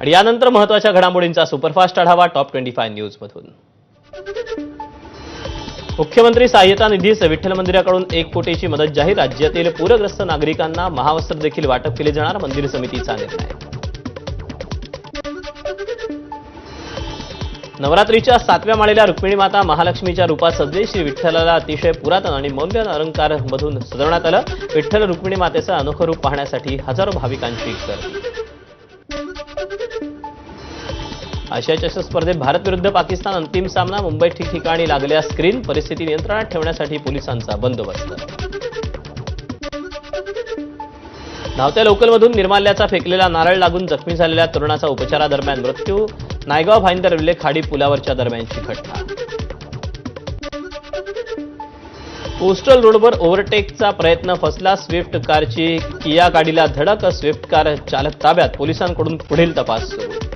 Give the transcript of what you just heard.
आणि यानंतर महत्त्वाच्या घडामोडींचा सुपरफास्ट आढावा टॉप ट्वेंटी फाय न्यूजमधून. मुख्यमंत्री सहाय्यता निधीस विठ्ठल मंदिराकडून एक कोटीची मदत जाहीर राज्यातील पूरग्रस्त नागरिकांना महावस्त्र देखील वाटप केले जाणार मंदिर समितीचा निर्णय. नवरात्रीच्या सातव्या माळेला रुक्मिणी माता महालक्ष्मीच्या रूपात सजले श्री विठ्ठलाला अतिशय पुरातन आणि मौल्य अलंकार मधून सजवण्यात आलं. विठ्ठल रुक्मिणी मातेचं अनोखं रूप पाहण्यासाठी हजारो भाविकांची गर्दी. आशिया चषक स्पर्धेत भारत विरुद्ध पाकिस्तान अंतिम सामना मुंबईत ठिकठिकाणी लागल्या. स्क्रीन परिस्थिती नियंत्रणात ठेवण्यासाठी पोलिसांचा बंदोबस्त. धावत्या लोकलमधून निर्माल्याचा फेकलेला नारळ लागून जखमी झालेल्या तरुणाचा उपचारादरम्यान मृत्यू. नायगाव भाईंदर रेल्वे खाडी पुलावरच्या दरम्यानची घटना. कोस्टल रोडवर ओव्हरटेकचा प्रयत्न फसला. स्विफ्ट कारची किया गाडीला धडक. स्विफ्ट कार चालक ताब्यात. पोलिसांकडून पुढील तपास सुरू.